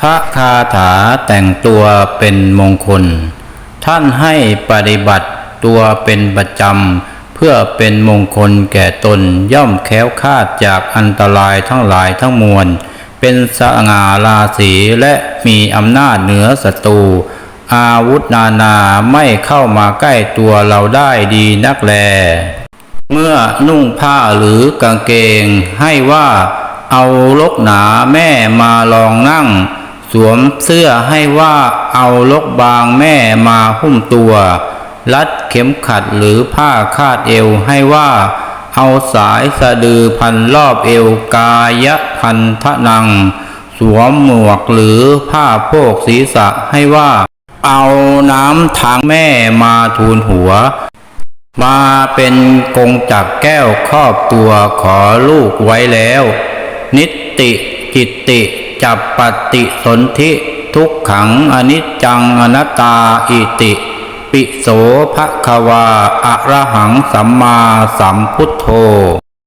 พระคาถาแต่งตัวเป็นมงคล ท่านให้ปฏิบัติตัวเป็นประจำ เพื่อเป็นมงคลแก่ตนย่อมแค้วคาดจากอันตรายทั้งหลายทั้งมวล เป็นสง่าราศีและมีอำนาจเหนือศัตรูอาวุธนานาไม่เข้ามาใกล้ตัวเราได้ดีนักแล เมื่อนุ่งผ้าหรือกางเกงให้ว่าเอาลกหนาแม่มาลองนั่ง สวมเสื้อให้ว่าเอาลกบางแม่มาหุ้มตัว รัดเข็มขัดหรือผ้าคาดเอวให้ว่า เอาสายสะดือพันรอบเอวกายพันทะนัง สวมหมวกหรือผ้าโพกศีรษะให้ว่า เอาน้ำทางแม่มาทูลหัว มาเป็นกงจักรแก้วครอบตัวขอลูกไว้แล้ว นิตติจิตติ จับปฏิสนธิทุกขังอนิจจังอนัตตาอิติ ปิโสภควาอะระหังสัมมาสัมพุทโธ